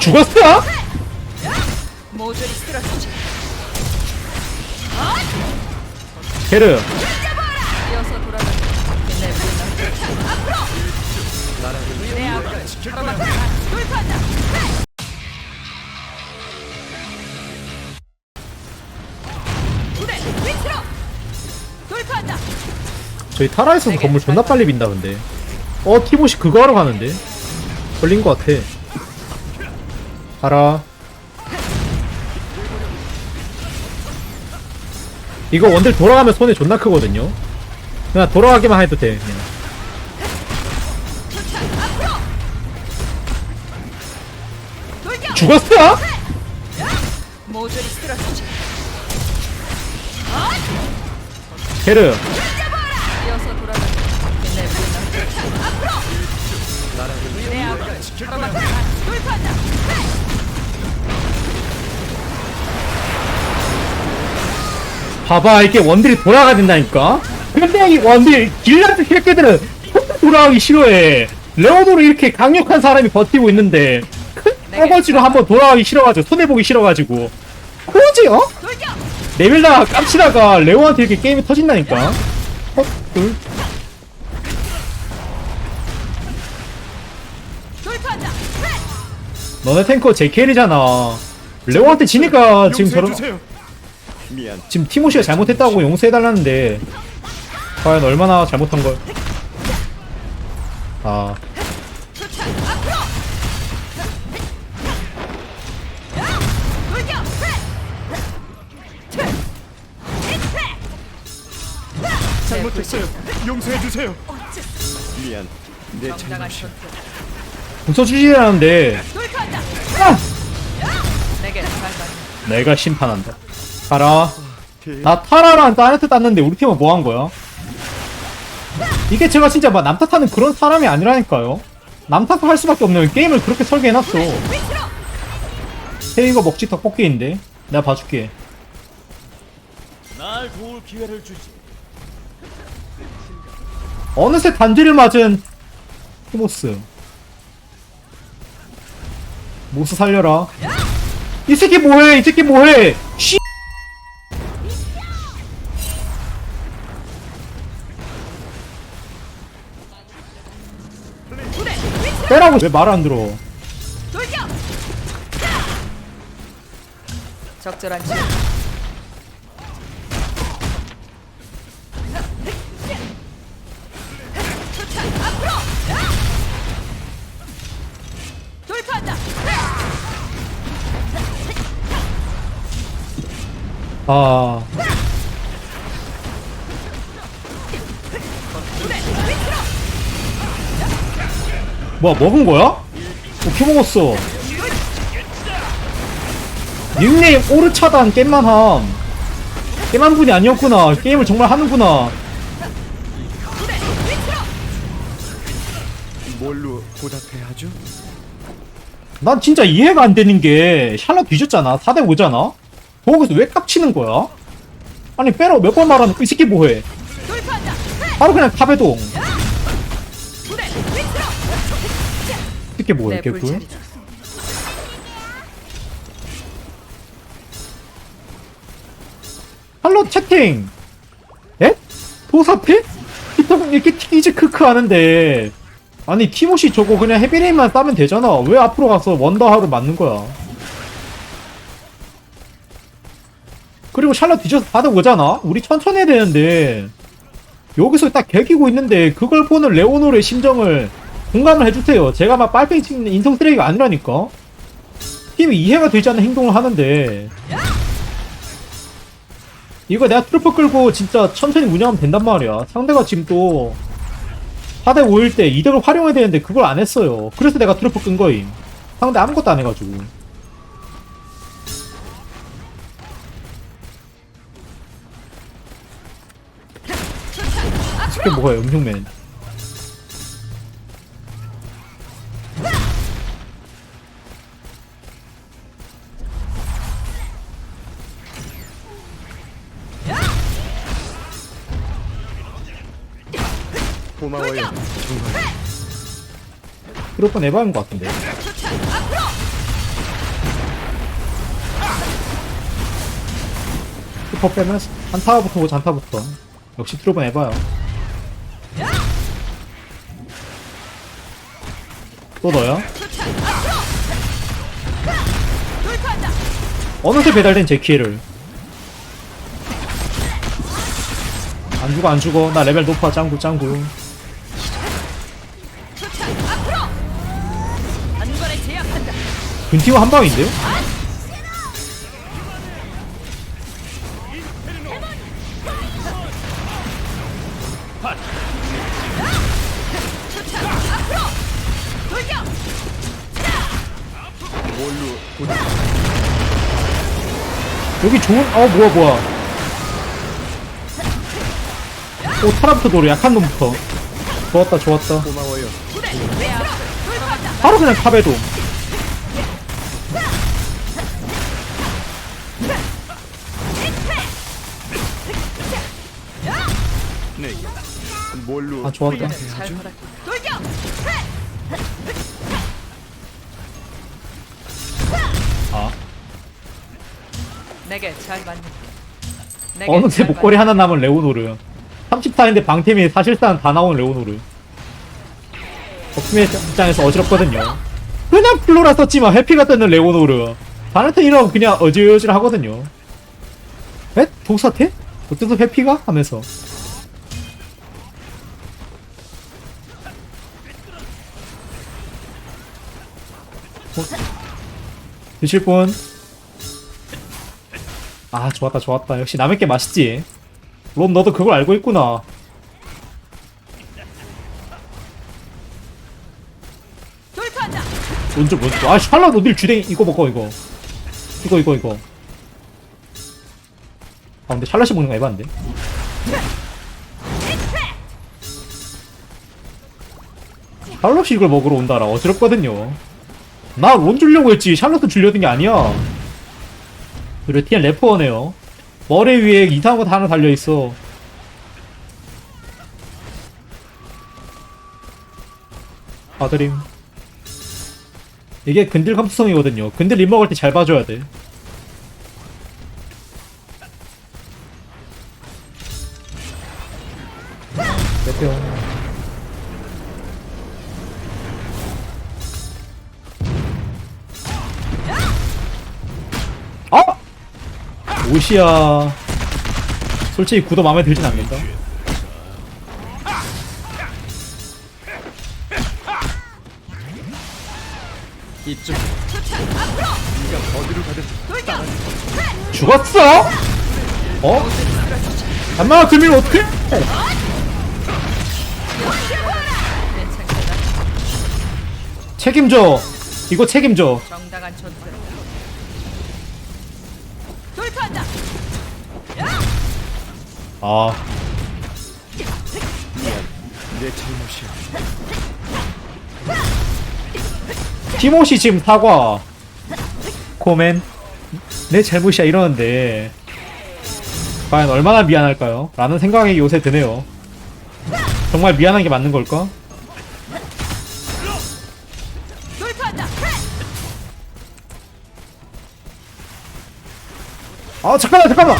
죽었어? 모조리 쓰러지지. 게르 이어서 돌아가. 내 앞으로. 내 앞으로. 돌아가. 돌파한다. 부대 위치로. 돌파한다. 저희 타라에서 건물 존나 빨리 빈다 근데 어 티모시 그거 하러 가는데? 걸린 것 같아. 가라. 이거 원딜 돌아가면 손에 존나 크거든요. 그냥 돌아가기만 해도 돼 그냥. 죽었어? 내 앞으로. 내 앞으로. 돌아가. 돌파한다. 봐봐 이게 원딜이 돌아가야 된다니까 근데 이 원딜 길라드 새끼들은 돌아가기 싫어해 레오노로 이렇게 강력한 사람이 버티고 있는데 큰 꺼거지로 한번 돌아가기 싫어가지고 손해보기 싫어가지고 그러지 어? 돌격. 레벨다가 깜치다가 레오한테 이렇게 게임이 터진다니까 어? 둘? 너네 탱커 제켈이잖아 레오한테 지니까 지금 저런. 지금 티모시가 잘못했다고 용서해달라는데 과연 얼마나 잘못한 걸? 아. 잘못했어요. 용서해주세요. 미안. 내 잘못이야. 돌파한다. 아! 내가 심판한다 가라 나 타라랑 따네트 땄는데 우리 팀은 뭐 한 거야? 이게 제가 진짜 막 남 탓하는 그런 사람이 아니라니까요 남 탓할 수밖에 없는 게임을 그렇게 설계해놨어. 헤이거 먹지 떡볶이인데 내가 봐줄게 날 도울 기회를 주지. 어느새 단지를 맞은 티모스 모스 살려라 이 새끼 뭐해 이 새끼 뭐해 위치로. 빼라고 왜 말 안 들어. 적절한 지 아. 뭐야 먹은 거야? 어떻게 먹었어 닉네임 오르차단 깻만함 깻만 분이 아니었구나 게임을 정말 하는구나. 뭘로 보답해야 하죠? 난 진짜 이해가 안 되는 게 샬럿 뒤졌잖아 4대 5잖아 거기서 왜 깝치는 거야? 아니 빼러 몇번 말하는 이 새끼 뭐해. 바로 그냥 위치로. 새끼 뭐해 내 개꿀. 샬럿 채팅 에? 도사필? 히터공 이렇게 튀기지 크크 하는데 아니 티모시 저거 그냥 헤비레인만 싸면 되잖아 왜 앞으로 가서 원더하루 맞는 거야 그리고 샬럿 뒤져서 받아 오잖아 우리 천천히 해야 되는데 여기서 딱 개기고 있는데 그걸 보는 레오노르의 심정을 공감을 해주세요 제가 막 빨팽이 찍는 인성 쓰레기가 아니라니까 팀이 이해가 되지 않는 행동을 하는데 이거 내가 트루퍼 끌고 진짜 천천히 운영하면 된단 말이야. 상대가 지금 또 4대 5일 때 이득을 활용해야 되는데 그걸 안 했어요. 그래서 내가 트루퍼 끈 거임. 상대 아무것도 안 해가지고. 그게 뭐야, 음흉맨. 고마워요. 정말 트루퍼 에바인 것 같은데. 트루퍼 빼면 한타부터 보자, 한타부터. 역시 트루퍼 에바요. 또? 돌파한다. 어느새 배달된 제 키를. 안 죽어, 안 죽어. 나 레벨 높아, 짱구, 짱구. 근티와 한 방인데요? 돌격. 뭘로 보답 여기 좋은, 어, 뭐야, 뭐야. 오, 타라부터 노래 약한 놈부터. 좋았다, 좋았다. 고마워요. 바로 그냥 탑에도. 네. 뭘로 아, 좋았다. 보답해야 내게 잘 맞는. 어느새 목걸이 하나 남은 레오노르. 30타인데 방템이 사실상 다 나온 레오노르. 덕심의 입장에서 어지럽거든요. 그냥 플로라 썼지만 해피가 뜨는 레오노르. 다른테 이러면 그냥 어질어질 하거든요. 에? 독사태? 어째서 해피가? 하면서. 어? 드실 분? 아 좋았다 좋았다. 역시 남의 게 맛있지. 론 너도 그걸 알고 있구나. 뭔지 뭔지. 아 샬럿 어딜 주댕이 이거 먹어 이거. 이거 이거 이거. 아 근데 샬럿이 먹는 거 에반데? 샬럿이 이걸 먹으러 온다라. 어지럽거든요. 나론 주려고 했지. 샬럿은 주려던 게 아니야 그리고 TN 래퍼네요 머리 위에 이상한 거 다 하나 달려있어 아드림 이게 근딜 감수성이거든요. 근딜 립 먹을 때 잘 봐줘야 돼. 대표. 옷이야. 솔직히 구도 마음에 들진 않는다. 이쪽. 죽었어? 어? 들면 어떡해? 괜찮겠다. 책임져 이거 책임져 정당한. 돌파한다. 아 내 잘못이야. 티모시 지금 사과 코멘 내 잘못이야 이러는데 과연 얼마나 미안할까요? 라는 생각이 요새 드네요 정말 미안한 게 맞는 걸까? 아 잠깐만 잠깐만.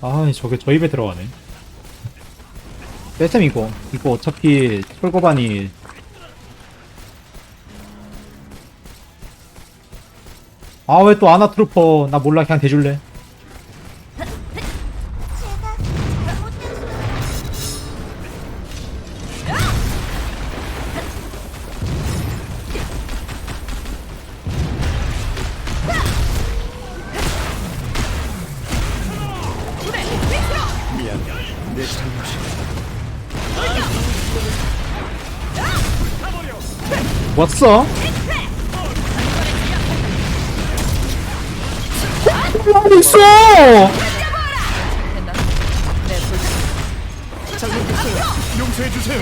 아 저게 저 입에 들어가네. 뺄셈 이거. 이거 어차피 철거반이 아 왜 또 아나 트루퍼? 나 몰라. 그냥 대줄래 왔어? 어디 있어? 용서해 주세요.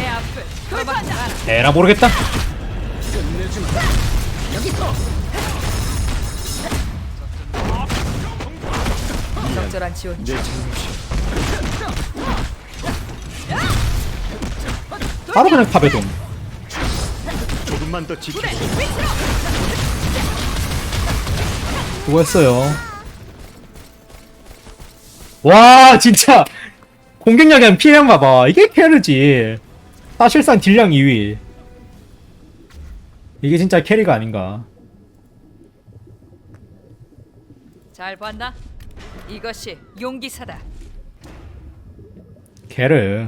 에라 모르겠다 적절한 지원. 바로 그냥 탑에동 좀만 더 지켜. 수고했어요. 와, 진짜. 공격력이랑 피해량 봐봐. 이게 캐르지. 사실상 딜량 2위. 이게 진짜 캐리가 아닌가. 잘 봤나? 이것이 용기사다. 캐르.